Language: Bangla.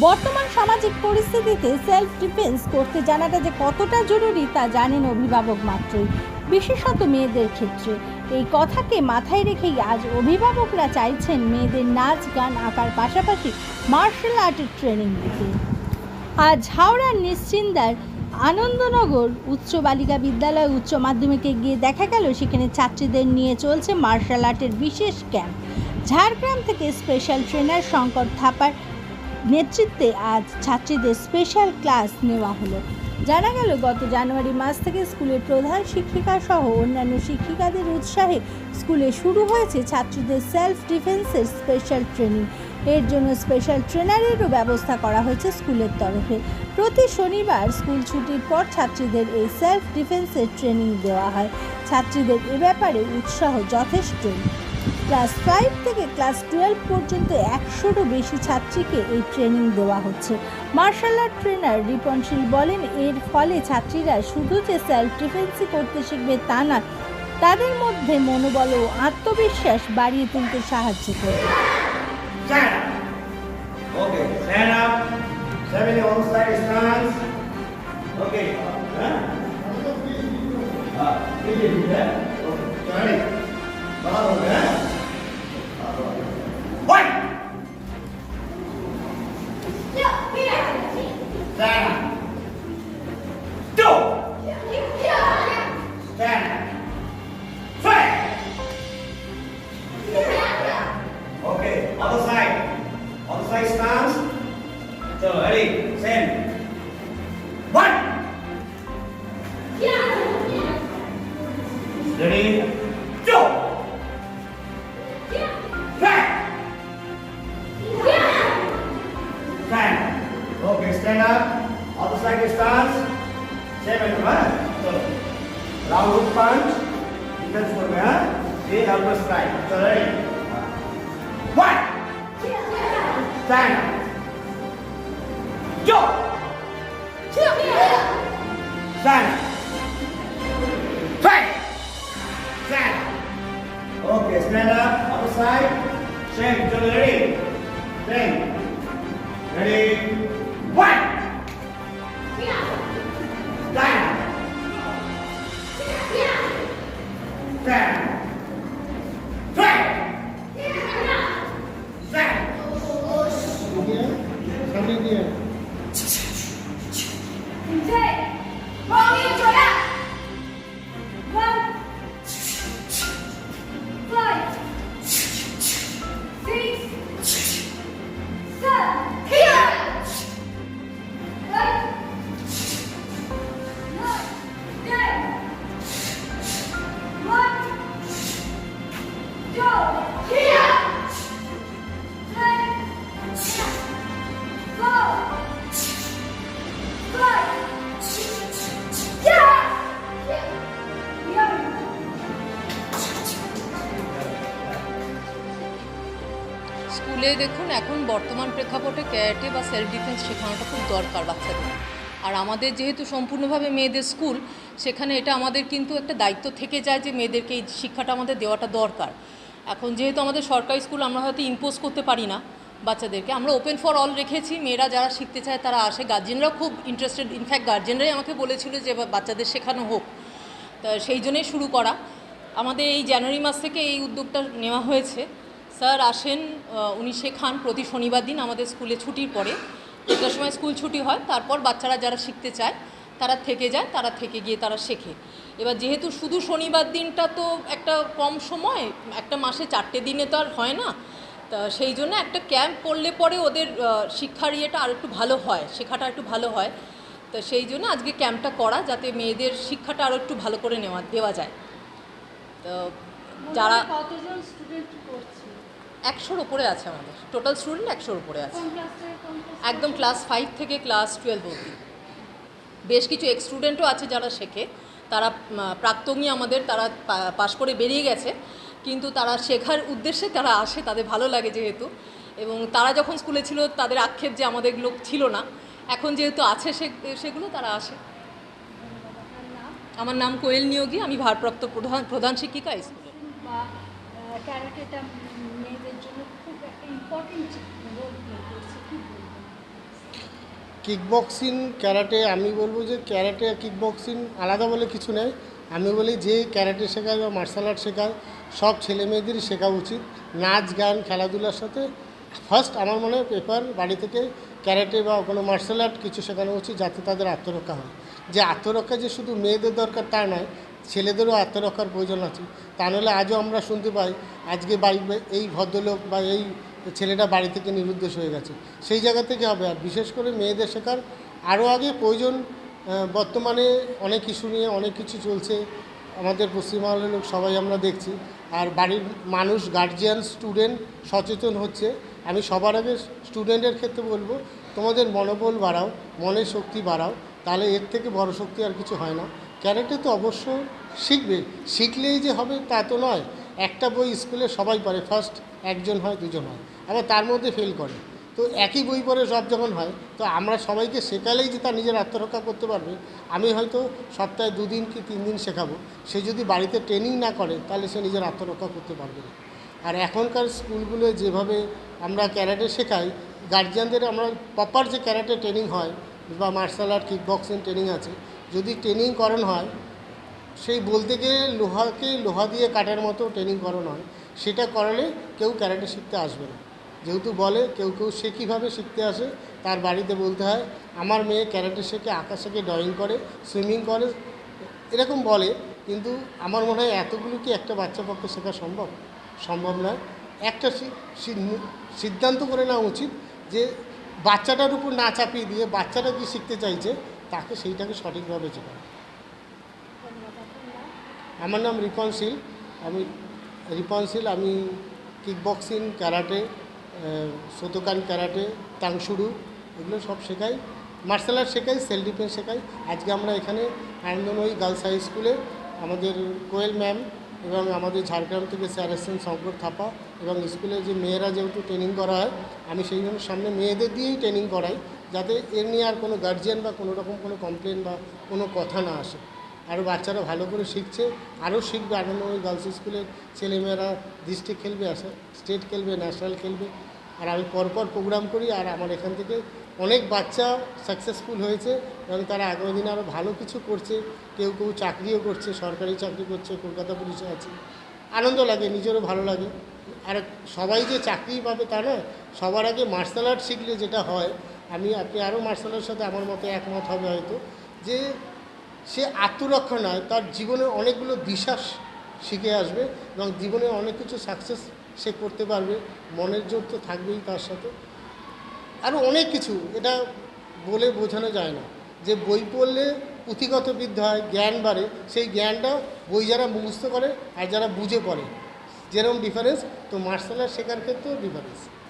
বর্তমান সামাজিক পরিস্থিতিতে সেলফ ডিফেন্স করতে জানাটা যে কতটা জরুরি তা জানেন অভিভাবক মাত্রই, বিশেষত মেয়েদের ক্ষেত্রে। এই কথাকে মাথায় রেখেই আজ অভিভাবকরা চাইছেন মেয়েদের নাচ, গান আঁকার পাশাপাশি মার্শাল আর্টের ট্রেনিং দিতে আজ হাওড়ার নিশ্চিন্দার আনন্দনগর উচ্চ বালিকা বিদ্যালয় উচ্চ মাধ্যমিকে গিয়ে দেখা গেল, সেখানে ছাত্রীদের নিয়ে চলছে মার্শাল আর্টের বিশেষ ক্যাম্প ঝাড়গ্রাম থেকে স্পেশাল ট্রেনার শঙ্কর থাপার নেতৃত্বে আজ ছাত্রীদের স্পেশাল ক্লাস নেওয়া হলো। জানা গেল, গত জানুয়ারি মাস থেকে স্কুলের প্রধান শিক্ষিকা সহ অন্যান্য শিক্ষিকাদের উৎসাহে স্কুলে শুরু হয়েছে ছাত্রীদের সেলফ ডিফেন্সের স্পেশাল ট্রেনিং এর জন্য স্পেশাল ট্রেনারেরও ব্যবস্থা করা হয়েছে স্কুলের তরফে। প্রতি শনিবার স্কুল ছুটির পর ছাত্রীদের এই সেলফ ডিফেন্সের ট্রেনিং দেওয়া হয়। ছাত্রীদের এ ব্যাপারে উৎসাহ যথেষ্টই ক্লাস ফাইভ থেকে ক্লাস টুয়েলভ পর্যন্ত একশোরও বেশি ছাত্রীকে এই ট্রেনিং দেওয়া হচ্ছে মার্শাল আর্ট ট্রেনার রিপনশীল বলেন এর ফলে ছাত্রীরা শুধু যে সেলফ ডিফেন্সই করতে শিখবে তা না তাদের মধ্যে মনোবল ও আত্মবিশ্বাস বাড়িয়ে তুলতে সাহায্য করবে Stand. Okay, stand up. On side stance. Okay. Huh? Ah, this is it, huh? Okay, ready. Baal Ghana. Two. Ghana. Five. Okay, other side. Other side stands. So, ready, same. One. Ready? Other side is stance. Same item, So Round hook punch. Defense for me, huh? They have to strike. Correct. One. Stand. Go. Stand. Fight. Stand. Okay, stand up. Other side. Same. Ready? Same. that স্কুলে দেখুন, এখন বর্তমান প্রেক্ষাপটে ক্যারেটে বা সেলফ ডিফেন্স শেখানোটা খুব দরকার বাচ্চাদের। আর আমাদের যেহেতু সম্পূর্ণভাবে মেয়েদের স্কুল, সেখানে এটা আমাদের কিন্তু একটা দায়িত্ব থেকে যায় যে মেয়েদেরকে এই শিক্ষাটা আমাদের দেওয়াটা দরকার। এখন যেহেতু আমাদের সরকারি স্কুল, আমরা হয়তো ইম্পোজ করতে পারি না বাচ্চাদেরকে। আমরা ওপেন ফর অল রেখেছি, মেয়েরা যারা শিখতে চায় তারা আসে। গার্জেনরাও খুব ইন্টারেস্টেড ইনফ্যাক্ট গার্জেনরাই আমাকে বলেছিল যে বাচ্চাদের শেখানো হোক। তা সেই জন্যই শুরু করা। আমাদের এই জানুয়ারি মাস থেকে এই উদ্যোগটা নেওয়া হয়েছে। স্যার আসেন উনি শেখান প্রতি শনিবার দিন আমাদের স্কুলে ছুটির পরে। একটার সময় স্কুল ছুটি হয়, তারপর বাচ্চারা যারা শিখতে চায়, তারা থেকে যায়, তারা থেকে গিয়ে তারা শেখে। এবার যেহেতু শুধু শনিবার দিনটা তো একটা কম সময়, একটা মাসে চারটে দিনে তো আর হয় না, তা সেই জন্য একটা ক্যাম্প করলে পরে ওদের শিক্ষার ইয়েটা আর একটু ভালো হয়, শেখাটা একটু ভালো হয়। তো সেই জন্য আজকে ক্যাম্পটা করা, যাতে মেয়েদের শিক্ষাটা আরও একটু ভালো করে নেওয়া, দেওয়া যায়। তো যারা একশোর উপরে আছে আমাদের। টোটাল স্টুডেন্ট একশোর উপরে আছে? একদম ক্লাস ফাইভ থেকে ক্লাস টুয়েলভ অবধি। বেশ কিছু এক্স স্টুডেন্টও আছে যারা শেখে। তারা প্রাক্তনী আমাদের তারা পাশ করে বেরিয়ে গেছে। কিন্তু তারা শেখার উদ্দেশ্যে তারা আসে তাদের ভালো লাগে যেহেতু। এবং তারা যখন স্কুলে ছিল তাদের আক্ষেপ যে আমাদের লোক ছিল না। এখন যেহেতু আছে সে- সেগুলো তারা আসে। আমার নাম কোয়েল নিয়োগী আমি ভারপ্রাপ্ত প্রধান প্রধান শিক্ষিকা এই স্কুলে ক্যারাটেটা মেয়েদের জন্য খুব একটা ইম্পর্টেন্ট রোল প্লে করছে, কি ক্যারাটে আমি বলব যে ক্যারাটে আর কিকবক্সিং আলাদা বলে কিছু নেই। আমি বলি যে ক্যারাটে শেখায় বা মার্শাল আর্ট শেখায়, সব ছেলে মেয়েদেরই শেখা উচিত। নাচ, গান, খেলাধুলার সাথে ফার্স্ট আমার মনে হয় পেপার বাড়ি থেকে ক্যারাটে বা কোনো মার্শাল আর্ট কিছু শেখানো উচিত যাতে তাদের আত্মরক্ষা হয়। যে আত্মরক্ষা যে শুধু মেয়েদের দরকার তা নয় ছেলেদেরও আত্মরক্ষার প্রয়োজন আছে। তা নাহলে আজও আমরা শুনতে পাই, আজকে বাড়ি, এই ভদ্রলোক বা এই ছেলেটা বাড়ি থেকে নিরুদ্দেশ হয়ে গেছে। সেই জায়গা থেকে হবে। আর বিশেষ করে মেয়েদের শেখার আরও আগে প্রয়োজন বর্তমানে অনেক ইস্যু নিয়ে অনেক কিছু চলছে। আমাদের পশ্চিমবাংলার লোক সবাই আমরা দেখছি। আর বাড়ির মানুষ গার্জিয়ান স্টুডেন্ট সচেতন হচ্ছে। আমি সবার আগে স্টুডেন্টের ক্ষেত্রে বলব, তোমাদের মনোবল বাড়াও, মনের শক্তি বাড়াও। তাহলে এর থেকে বড় শক্তি আর কিছু হয় না। ক্যারেক্টার তো অবশ্য শিখবে। শিখলেই যে হবে তা তো নয়। একটা বই স্কুলে সবাই পড়ে ফার্স্ট একজন হয়, দুজন হয়। আবার তার মধ্যে ফেল করে। তো একই বই পড়ে সব যখন হয়, তো আমরা সবাইকে শেখালেই যে তার নিজের আত্মরক্ষা করতে পারবে। আমি হয়তো সপ্তাহে দুদিন কি তিন দিন শেখাবো। সে যদি বাড়িতে ট্রেনিং না করে, তাহলে সে নিজের আত্মরক্ষা করতে পারবে না। আর এখনকার স্কুলগুলো যেভাবে আমরা ক্যারাটে শেখাই গার্জিয়ানদের আমরা প্রপার যে ক্যারাটে ট্রেনিং হয়, বা martial art kick boxing training আছে যদি ট্রেনিং করানো হয়, সেই বলতে গিয়ে লোহাকে লোহা দিয়ে কাটার মতো ট্রেনিং করানো হয়, সেটা করালে কেউ ক্যারাটে শিখতে আসবে না। যেহেতু বলে কেউ কেউ সে কীভাবে শিখতে আসে, তার বাড়িতে বলতে হয়, আমার মেয়ে ক্যারাটে শেখে, আঁকা শেখে ড্রয়িং করে সুইমিং করে। এরকম বলে, কিন্তু আমার মনে হয় এতগুলো কি একটা বাচ্চা পক্ষে শেখা সম্ভব? সম্ভব নয়। একটা সিদ্ধান্ত করে নেওয়া উচিত যে বাচ্চাটার উপর না চাপিয়ে দিয়ে বাচ্চাটা কি শিখতে চাইছে তাকে সেইটাকে সঠিকভাবে চেনা। আমার নাম রিপনশীল আমি রিপনশীল আমি কিকবক্সিং ক্যারাটে সোতোকান ক্যারাটে তাংশুরু এগুলো সব শেখাই। মার্শাল আর্ট শেখাই সেলফ ডিফেন্স শেখাই। আজকে আমরা এখানে আনন্দময়ী গার্লস হাই স্কুলে আমাদের কোয়েল ম্যাম এবং আমাদের ঝাড়গ্রাম থেকে স্যার এসছেন শঙ্কর থাপা এবং স্কুলে যে মেয়েরা যেহেতু ট্রেনিং করা হয়, আমি সেই জন্য সামনে মেয়েদের দিয়েই ট্রেনিং করাই যাতে এর নিয়ে আর কোনো গার্জিয়ান বা কোনো রকম কোনো কমপ্লেন বা কোনো কথা না আসে। আরও বাচ্চারা ভালো করে শিখছে, আরও শিখবে আনন্দময় গার্লস স্কুলের ছেলেমেয়েরা ডিস্ট্রিক্ট খেলবে, আসে স্টেট খেলবে ন্যাশনাল খেলবে। আর আমি পরপর প্রোগ্রাম করি আর আমার এখান থেকে অনেক বাচ্চা সাকসেসফুল হয়েছে এবং তারা আগামী দিনে আরও ভালো কিছু করছে। কেউ কেউ চাকরিও করছে, সরকারি চাকরি করছে, কলকাতা পুলিশে আছে। আনন্দ লাগে, নিজেরও ভালো লাগে। আর সবাই যে চাকরি পাবে তা নয়, সবার আগে মার্শাল আর্ট শিখলে যেটা হয়, আমি আপনি আরও মার্শাল আর্টের সাথে আমার মতো একমত হবে হয়তো, যে সে আত্মরক্ষা নয়, তার জীবনে অনেকগুলো বিশ্বাস শিখে আসবে এবং জীবনে অনেক কিছু সাকসেস সে করতে পারবে, মনের জোর তো থাকবেই তার সাথে। আরও অনেক কিছু, এটা বলে বোঝানো যায় না। যে বই পড়লে পুঁথিগত বিদ্যা হয়, জ্ঞান বাড়ে, সেই জ্ঞানটা বই যারা মুখস্থ করে আর যারা বুঝে পড়ে। যেরকম ডিফারেন্স তো মার্শাল আর্ট শেখার ক্ষেত্রেও ডিফারেন্স